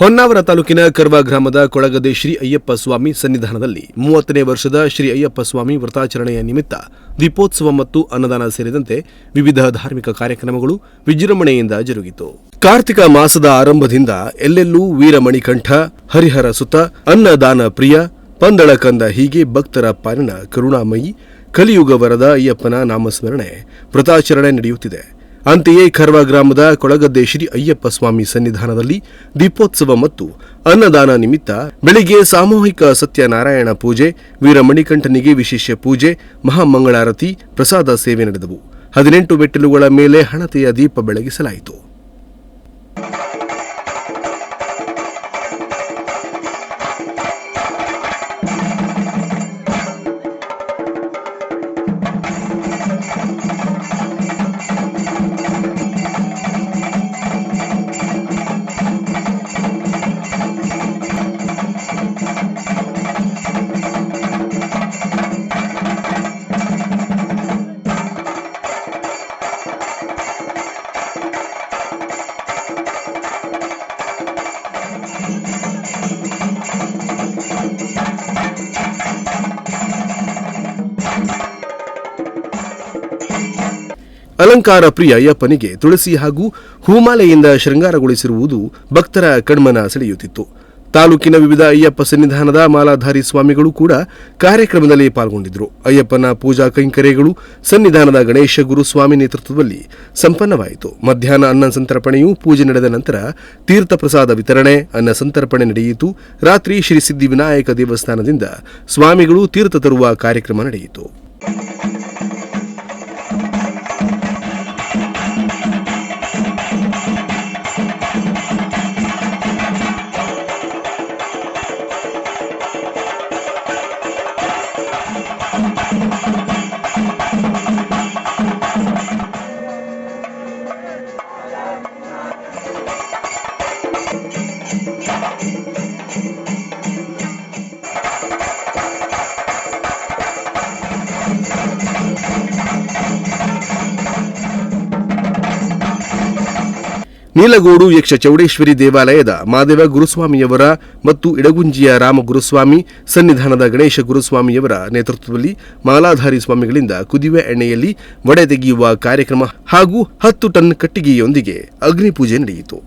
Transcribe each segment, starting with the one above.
ಹೊನ್ನಾವರ ತಾಲೂಕಿನ ಕರ್ವ ಗ್ರಾಮದ ಕೊಳಗದೆ ಶ್ರೀ ಅಯ್ಯಪ್ಪ ಸ್ವಾಮಿ ಸನ್ನಿಧಾನದಲ್ಲಿ ಮೂವತ್ತನೇ ವರ್ಷದ ಶ್ರೀ ಅಯ್ಯಪ್ಪ ಸ್ವಾಮಿ ವ್ರತಾಚರಣೆಯ ನಿಮಿತ್ತ ದೀಪೋತ್ಸವ ಮತ್ತು ಅನ್ನದಾನ ಸೇರಿದಂತೆ ವಿವಿಧ ಧಾರ್ಮಿಕ ಕಾರ್ಯಕ್ರಮಗಳು ವಿಜೃಂಭಣೆಯಿಂದ ಜರುಗಿತು. ಕಾರ್ತಿಕ ಮಾಸದ ಆರಂಭದಿಂದ ಎಲ್ಲೆಲ್ಲೂ ವೀರಮಣಿಕಂಠ, ಹರಿಹರ ಸುತ, ಅನ್ನದಾನ ಪ್ರಿಯ, ಪಂದಳ ಕಂದ ಹೀಗೆ ಭಕ್ತರ ಪಾಲಿನ ಕರುಣಾಮಯಿ, ಕಲಿಯುಗ ವರದ ಅಯ್ಯಪ್ಪನ ನಾಮಸ್ಮರಣೆ ವ್ರತಾಚರಣೆ ನಡೆಯುತ್ತಿದೆ. ಅಂತೆಯೇ ಖರ್ವಾ ಗ್ರಾಮದ ಕೊಳಗದ್ದೆ ಶ್ರೀ ಅಯ್ಯಪ್ಪ ಸ್ವಾಮಿ ಸನ್ನಿಧಾನದಲ್ಲಿ ದೀಪೋತ್ಸವ ಮತ್ತು ಅನ್ನದಾನ ನಿಮಿತ್ತ ಬೆಳಿಗ್ಗೆ ಸಾಮೂಹಿಕ ಸತ್ಯನಾರಾಯಣ ಪೂಜೆ, ವೀರಮಣಿಕಂಠನಿಗೆ ವಿಶೇಷ ಪೂಜೆ, ಮಹಾಮಂಗಳಾರತಿ, ಪ್ರಸಾದ ಸೇವೆ ನಡೆದವು. ಹದಿನೆಂಟು ಮೆಟ್ಟಿಲುಗಳ ಮೇಲೆ ಹಣತೆಯ ದೀಪ ಬೆಳಗಿಸಲಾಯಿತು. ಅಲಂಕಾರ ಪ್ರಿಯ ಅಯ್ಯಪ್ಪನಿಗೆ ತುಳಸಿ ಹಾಗೂ ಹೂಮಾಲೆಯಿಂದ ಶೃಂಗಾರಗೊಳಿಸಿರುವುದು ಭಕ್ತರ ಕಣ್ಮನ ಸೆಳೆಯುತ್ತಿತ್ತು. ತಾಲೂಕಿನ ವಿವಿಧ ಅಯ್ಯಪ್ಪ ಸನ್ನಿಧಾನದ ಮಾಲಾಧಾರಿ ಸ್ವಾಮಿಗಳು ಕೂಡ ಕಾರ್ಯಕ್ರಮದಲ್ಲಿ ಪಾಲ್ಗೊಂಡಿದ್ದರು. ಅಯ್ಯಪ್ಪನ ಪೂಜಾ ಕೈಂಕರ್ಯಗಳು ಸನ್ನಿಧಾನದ ಗಣೇಶ ಗುರುಸ್ವಾಮಿ ನೇತೃತ್ವದಲ್ಲಿ ಸಂಪನ್ನವಾಯಿತು. ಮಧ್ಯಾಹ್ನ ಅನ್ನ ಸಂತರ್ಪಣೆಯು ಪೂಜೆ ನಡೆದ ನಂತರ ತೀರ್ಥ ಪ್ರಸಾದ ವಿತರಣೆ, ಅನ್ನ ಸಂತರ್ಪಣೆ ನಡೆಯಿತು. ರಾತ್ರಿ ಶ್ರೀ ಸಿದ್ಧಿ ವಿನಾಯಕ ದೇವಸ್ಥಾನದಿಂದ ಸ್ವಾಮಿಗಳು ತೀರ್ಥ ತರುವ ಕಾರ್ಯಕ್ರಮ ನಡೆಯಿತು. ನೀಲಗೋಡು ಯಕ್ಷ ಚೌಡೇಶ್ವರಿ ದೇವಾಲಯದ ಮಾದೇವ ಗುರುಸ್ವಾಮಿಯವರ ಮತ್ತು ಇಡಗುಂಜಿಯ ರಾಮ ಗುರುಸ್ವಾಮಿ ಸನ್ನಿಧಾನದ ಗಣೇಶ ಗುರುಸ್ವಾಮಿಯವರ ನೇತೃತ್ವದಲ್ಲಿ ಮಾಲಾಧಾರಿ ಸ್ವಾಮಿಗಳಿಂದ ಕುದಿವೆ ಎಣ್ಣೆಯಲ್ಲಿ ಒಡೆ ತೆಗೆಯುವ ಕಾರ್ಯಕ್ರಮ ಹಾಗೂ ಹತ್ತು ಟನ್ ಕಟ್ಟಿಗೆಯೊಂದಿಗೆ ಅಗ್ನಿಪೂಜೆ ನಡೆಯಿತು.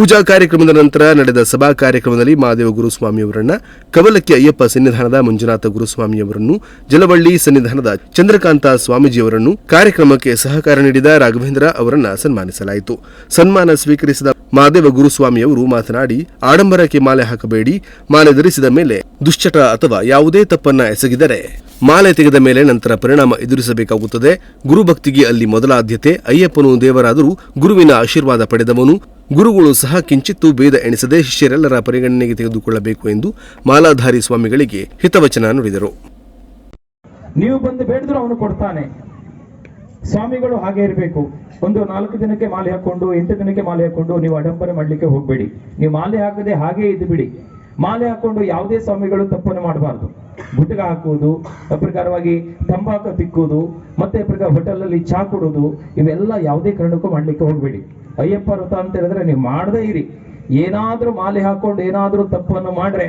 ಪೂಜಾ ಕಾರ್ಯಕ್ರಮದ ನಂತರ ನಡೆದ ಸಭಾ ಕಾರ್ಯಕ್ರಮದಲ್ಲಿ ಮಹಾದೇವ ಗುರುಸ್ವಾಮಿಯವರನ್ನ ಕವಲಕ್ಕಿ ಅಯ್ಯಪ್ಪ ಸನ್ನಿಧಾನದ ಮಂಜುನಾಥ ಗುರುಸ್ವಾಮಿಯವರನ್ನು ಜಲವಳ್ಳಿ ಸನ್ನಿಧಾನದ ಚಂದ್ರಕಾಂತ ಸ್ವಾಮೀಜಿಯವರನ್ನು ಕಾರ್ಯಕ್ರಮಕ್ಕೆ ಸಹಕಾರ ನೀಡಿದ ರಾಘವೇಂದ್ರ ಅವರನ್ನ ಸನ್ಮಾನಿಸಲಾಯಿತು. ಸನ್ಮಾನ ಸ್ವೀಕರಿಸಿದ ಮಹಾದೇವ ಗುರುಸ್ವಾಮಿಯವರು ಮಾತನಾಡಿ, ಆಡಂಬರಕ್ಕೆ ಮಾಲೆ ಹಾಕಬೇಡಿ, ಮಾಲೆ ಧರಿಸಿದ ಮೇಲೆ ದುಶ್ಚಟ ಅಥವಾ ಯಾವುದೇ ತಪ್ಪನ್ನ ಎಸಗಿದರೆ ಮಾಲೆ ತೆಗೆದ ಮೇಲೆ ನಂತರ ಪರಿಣಾಮ ಎದುರಿಸಬೇಕಾಗುತ್ತದೆ. ಗುರುಭಕ್ತಿಗೆ ಅಲ್ಲಿ ಮೊದಲ ಆದ್ಯತೆ ಅಯ್ಯಪ್ಪನು ದೇವರಾದರೂ ಗುರುವಿನ ಆಶೀರ್ವಾದ ಪಡೆದವನು. ಗುರುಗಳು ಸಹ ಕಿಂಚಿತ್ತೂ ಭೇದ ಎಣಿಸದೆ ಶಿಷ್ಯರೆಲ್ಲರ ಪರಿಗಣನೆಗೆ ತೆಗೆದುಕೊಳ್ಳಬೇಕು ಎಂದು ಮಾಲಾಧಾರಿ ಸ್ವಾಮಿಗಳಿಗೆ ಹಿತವಚನ ನುಡಿದರು. ನೀವು ಬಂದು ಬೇಡಿದ್ರು ಅವನು ಕೊಡ್ತಾನೆ. ಸ್ವಾಮಿಗಳು ಹಾಗೆ ಇರಬೇಕು. ಒಂದು ನಾಲ್ಕು ದಿನಕ್ಕೆ ಮಾಲೆ ಹಾಕೊಂಡು ಎಂಟು ದಿನಕ್ಕೆ ಮಾಲೆ ಹಾಕೊಂಡು ನೀವು ಅಡಂಬರ ಮಾಡಲಿಕ್ಕೆ ಹೋಗಬೇಡಿ. ನೀವು ಮಾಲೆ ಹಾಕದೆ ಹಾಗೆ ಇದ್ದು ಬಿಡಿ ಮಾಲೆ ಹಾಕೊಂಡು ಯಾವುದೇ ಸ್ವಾಮಿಗಳು ತಪ್ಪನ್ನು ಮಾಡಬಾರ್ದು. ಗುಟ್ಕ ಹಾಕುವುದು ಪ್ರಕಾರವಾಗಿ ತಂಬಾಕು ತಿಕ್ಕುವುದು, ಮತ್ತೆ ಪ್ರಕಾರ ಹೋಟೆಲ್ ಚಾ ಕೊಡುವುದು, ಇವೆಲ್ಲ ಯಾವುದೇ ಕಾರಣಕ್ಕೂ ಮಾಡ್ಲಿಕ್ಕೆ ಹೋಗ್ಬೇಡಿ. ಅಯ್ಯಪ್ಪ ವ್ರತ ಅಂತ ಹೇಳಿದ್ರೆ ನೀವು ಮಾಡದೇ ಇರಿ. ಏನಾದ್ರೂ ಮಾಲೆ ಹಾಕೊಂಡು ಏನಾದ್ರೂ ತಪ್ಪನ್ನು ಮಾಡ್ರೆ,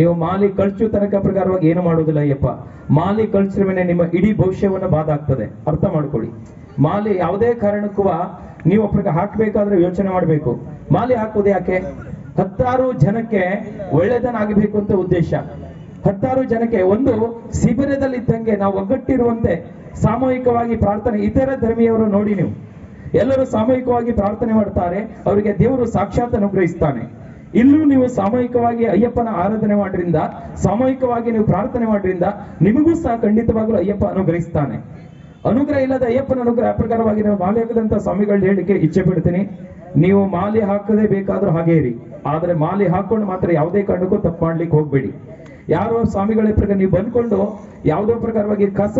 ನೀವು ಮಾಲಿ ಕಳ್ಚು ತನಕ ಪ್ರಕಾರವಾಗಿ ಏನು ಮಾಡುವುದಿಲ್ಲ ಅಯ್ಯಪ್ಪ. ಮಾಲಿ ಕಳ್ಸಿದ ಮೇಲೆ ನಿಮ್ಮ ಇಡೀ ಭವಿಷ್ಯವನ್ನ ಬಾಧಾಗ್ತದೆ ಅರ್ಥ ಮಾಡ್ಕೊಳ್ಳಿ. ಮಾಲೆ ಯಾವುದೇ ಕಾರಣಕ್ಕೂ ನೀವು ಪ್ರಕಾರ ಹಾಕ್ಬೇಕಾದ್ರೆ ಯೋಚನೆ ಮಾಡಬೇಕು. ಮಾಲಿ ಹಾಕುವುದು ಯಾಕೆ? ಹತ್ತಾರು ಜನಕ್ಕೆ ಒಳ್ಳೆಯದನ್ನಾಗಬೇಕು ಅಂತ ಉದ್ದೇಶ. ಹತ್ತಾರು ಜನಕ್ಕೆ ಒಂದು ಶಿಬಿರದಲ್ಲಿ ಇದ್ದಂಗೆ ನಾವು ಒಗ್ಗಟ್ಟಿರುವಂತೆ ಸಾಮೂಹಿಕವಾಗಿ ಪ್ರಾರ್ಥನೆ, ಇತರ ಧರ್ಮಿಯವರು ನೋಡಿ ನೀವು. ಎಲ್ಲರೂ ಸಾಮೂಹಿಕವಾಗಿ ಪ್ರಾರ್ಥನೆ ಮಾಡ್ತಾರೆ, ಅವರಿಗೆ ದೇವರು ಸಾಕ್ಷಾತ್ ಅನುಗ್ರಹಿಸ್ತಾನೆ. ಇಲ್ಲೂ ನೀವು ಸಾಮೂಹಿಕವಾಗಿ ಅಯ್ಯಪ್ಪನ ಆರಾಧನೆ ಮಾಡ್ರಿಂದ ಸಾಮೂಹಿಕವಾಗಿ ನೀವು ಪ್ರಾರ್ಥನೆ ಮಾಡ್ರಿಂದ ನಿಮಗೂ ಸಹ ಖಂಡಿತವಾಗ್ಲೂ ಅಯ್ಯಪ್ಪ ಅನುಗ್ರಹಿಸ್ತಾನೆ. ಅನುಗ್ರಹ ಇಲ್ಲದ ಅಯ್ಯಪ್ಪನ ಅನುಗ್ರಹ ಪ್ರಕಾರವಾಗಿ ನಾವು ಬಾಲ್ಯಕದಂತ ಸ್ವಾಮಿಗಳು ಹೇಳಿಕೆ ಇಚ್ಛೆ ಬಿಡ್ತೀನಿ ನೀವು ಮಾಲೆ ಹಾಕದೇ ಬೇಕಾದ್ರೂ ಹಾಗೆ ಇರಿ. ಆದ್ರೆ ಮಾಲೆ ಹಾಕೊಂಡು ಮಾತ್ರ ಯಾವುದೇ ಕಾರಣಕ್ಕೂ ತಪ್ಪು ಮಾಡ್ಲಿಕ್ಕೆ ಹೋಗ್ಬೇಡಿ. ಯಾರೋ ಸ್ವಾಮಿಗಳ ಪ್ರಕಾರ ನೀವು ಬಂದ್ಕೊಂಡು ಯಾವುದೋ ಪ್ರಕಾರವಾಗಿ ಕಸ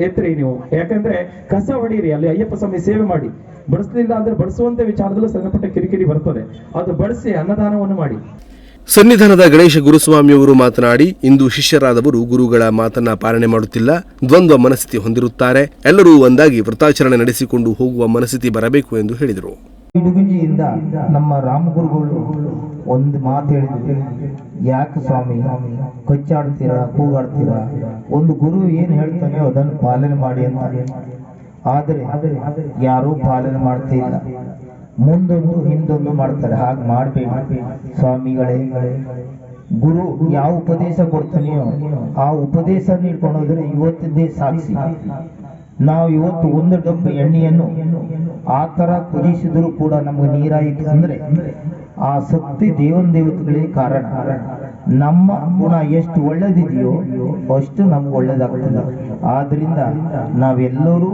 ಎತ್ತರಿ ನೀವು. ಯಾಕಂದ್ರೆ ಕಸ ಹೊಡೀರಿ, ಅಲ್ಲಿ ಅಯ್ಯಪ್ಪ ಸ್ವಾಮಿ ಸೇವೆ ಮಾಡಿ. ಬಡಿಸ್ಲಿಲ್ಲ ಅಂದ್ರೆ ಬಡಿಸುವಂತ ವಿಚಾರದಲ್ಲೂ ಸಣ್ಣಪುಟ್ಟ ಕಿರಿಕಿರಿ ಬರ್ತದೆ. ಅದು ಬಡಿಸಿ ಅನ್ನದಾನವನ್ನು ಮಾಡಿ. ಸನ್ನಿಧಾನದ ಗಣೇಶ ಗುರುಸ್ವಾಮಿಯವರು ಮಾತನಾಡಿ, ಇಂದು ಶಿಷ್ಯರಾದವರು ಗುರುಗಳ ಮಾತನ್ನ ಪಾಲನೆ ಮಾಡುತ್ತಿಲ್ಲ, ದ್ವಂದ್ವ ಮನಸ್ಥಿತಿ ಹೊಂದಿರುತ್ತಾರೆ. ಎಲ್ಲರೂ ಒಂದಾಗಿ ವ್ರತಾಚರಣೆ ನಡೆಸಿಕೊಂಡು ಹೋಗುವ ಮನಸ್ಥಿತಿ ಬರಬೇಕು ಎಂದು ಹೇಳಿದರು. ಇಡುಗುಂಜಿಯಿಂದ ನಮ್ಮ ರಾಮಗುರುಗಳು ಒಂದು ಮಾತು ಹೇಳಿದ್ರು. ಯಾಕೆ ಸ್ವಾಮಿ, ಕೊಚ್ಚಾಡ್ತೀರಾ, ಕೂಗಾಡ್ತೀರಾ? ಒಂದು ಗುರು ಏನು ಹೇಳ್ತಾನೆ ಅದನ್ನು ಪಾಲನೆ ಮಾಡಿ ಅಂತ. ಆದರೆ ಯಾರೂ ಪಾಲನೆ ಮಾಡ್ತಿಲ್ಲ ಮುಂದೊಂದು, ಹಿಂದೊಂದು ಮಾಡ್ತಾರೆ. ಹಾಗೆ ಮಾಡಬೇಡಿ. ಸ್ವಾಮಿಗಳೇ, ಗುರು ಯಾವ ಉಪದೇಶ ಕೊಡ್ತಾನೆಯೋ ಆ ಉಪದೇಶ ನೀಡ್ಕೊಂಡು ಹೋದ್ರೆ ಇವತ್ತಿದ್ದೇ ಸಾಕ್ಷಿ. ನಾವು ಇವತ್ತು ಒಂದು ಡಬ್ಬ ಎಣ್ಣೆಯನ್ನು ಆ ತರ ಕುದಿಸಿದ್ರು ಕೂಡ ನಮ್ಗೆ ನೀರಾಯಿತು ಅಂದ್ರೆ ಆ ಶಕ್ತಿ ದೇವನ್ ದೇವತೆಗಳೇ ಕಾರಣ. ನಮ್ಮ ಗುಣ ಎಷ್ಟು ಒಳ್ಳೇದಿದೆಯೋ ಅಷ್ಟು ನಮ್ಗೆ ಒಳ್ಳೇದಾಗ್ತದೆ. ಆದ್ರಿಂದ ನಾವೆಲ್ಲರೂ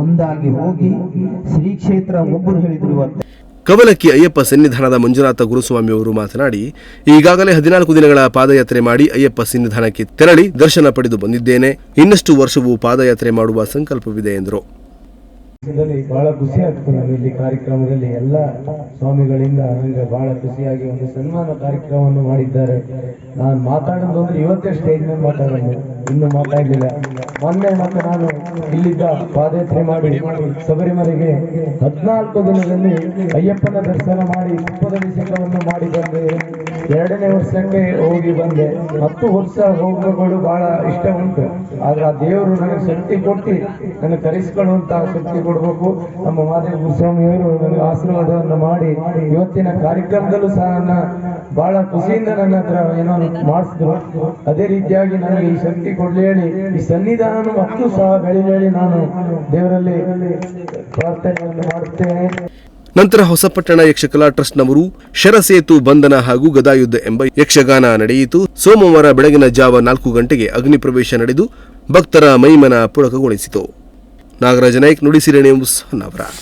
ಒಂದಾಗಿ ಹೋಗಿ ಶ್ರೀ ಕ್ಷೇತ್ರ ಒಬ್ಬರು ಹೇಳಿದ್ರು ಇವತ್ತು. ಕವಲಕ್ಕಿ ಅಯ್ಯಪ್ಪ ಸನ್ನಿಧಾನದ ಮಂಜುನಾಥ ಗುರುಸ್ವಾಮಿ ಅವರು ಮಾತನಾಡಿ, ಈಗಾಗಲೇ ಹದಿನಾಲ್ಕು ದಿನಗಳ ಪಾದಯಾತ್ರೆ ಮಾಡಿ ಅಯ್ಯಪ್ಪ ಸನ್ನಿಧಾನಕ್ಕೆ ತೆರಳಿ ದರ್ಶನ ಪಡೆದು ಬಂದಿದ್ದೇನೆ. ಇನ್ನಷ್ಟು ವರ್ಷವೂ ಪಾದಯಾತ್ರೆ ಮಾಡುವ ಸಂಕಲ್ಪವಿದೆ ಎಂದರು. ಬಹಳ ಖುಷಿ ಆಗ್ತದೆ ಇಲ್ಲಿ ಕಾರ್ಯಕ್ರಮದಲ್ಲಿ ಎಲ್ಲ ಸ್ವಾಮಿಗಳಿಂದ ನನಗೆ ಬಹಳ ಖುಷಿಯಾಗಿ ಒಂದು ಸನ್ಮಾನ ಕಾರ್ಯಕ್ರಮವನ್ನು ಮಾಡಿದ್ದಾರೆ. ನಾನು ಮಾತಾಡೋದು ಅಂದ್ರೆ ಇವತ್ತೇ ಸ್ಟೇಜ್ ಮೇಲೆ ಮಾತಾಡೋದು. ಇನ್ನು ಮಾತಾಡಲಿಲ್ಲ. ಮೊನ್ನೆ ಮತ್ತೆ ನಾನು ಇಲ್ಲಿದ್ದ ಪಾದಯಾತ್ರೆ ಮಾಡಿ ಶಬರಿಮಲೆಗೆ ಹದಿನಾಲ್ಕು ದಿನದಲ್ಲಿ ಅಯ್ಯಪ್ಪನ ದರ್ಶನ ಮಾಡಿ ತುಪ್ಪದಭಿಷೇಕವನ್ನು ಮಾಡಿ ಬಂದೆ. ಎರಡನೇ ವರ್ಷಕ್ಕೆ ಹೋಗಿ ಬಂದೆ. ಹತ್ತು ವರ್ಷ ಹೋಗಲು ಬಹಳ ಇಷ್ಟ ಉಂಟು. ಆದ್ರೆ ಆ ದೇವರು ನನಗೆ ಶಕ್ತಿ ಕೊಟ್ಟು ನನಗೆ ಕರೆಸಿಕೊಳ್ಳುವಂತಹ ಶಕ್ತಿ ಕೊಡಬೇಕು. ನಮ್ಮ ಮಾದೇವ ಗುರುಸ್ವಾಮಿಯವರು ನನಗೆ ಆಶೀರ್ವಾದವನ್ನು ಮಾಡಿ ಇವತ್ತಿನ ಕಾರ್ಯಕ್ರಮದಲ್ಲೂ ಸಹ ನನ್ನ ಬಹಳ ಖುಷಿಯಿಂದ ನನ್ನ ಹತ್ರ ಏನೋ ಮಾಡಿಸಿದ್ರು. ಅದೇ ರೀತಿಯಾಗಿ ನನಗೆ ಈ ಶಕ್ತಿ ಕೊಡ್ಲಿ ಹೇಳಿ, ಈ ಸನ್ನಿಧಾನ ಮತ್ತು ಸಹ ಬೆಳಿ ಹೇಳಿ ನಾನು ದೇವರಲ್ಲಿ ಪ್ರಾರ್ಥನೆಯನ್ನು ಮಾಡುತ್ತೇನೆ. ನಂತರ ಹೊಸಪಟ್ಟಣ ಯಕ್ಷಕಲಾ ಟ್ರಸ್ಟ್ನವರು ಶರಸೇತು ಬಂಧನ ಹಾಗೂ ಗದಾಯುದ್ಧ ಎಂಬ ಯಕ್ಷಗಾನ ನಡೆಯಿತು. ಸೋಮವಾರ ಬೆಳಗಿನ ಜಾವ ನಾಲ್ಕು ಗಂಟೆಗೆ ಅಗ್ನಿ ಪ್ರವೇಶ ನಡೆದು ಭಕ್ತರ ಮೈಮನ ಪುಳಕಗೊಳಿಸಿತು ನಾಗರಾಜ ನಾಯಕ್ ನುಡಿಸಿರೇಣಿ ಹೊನ್ನಾವರ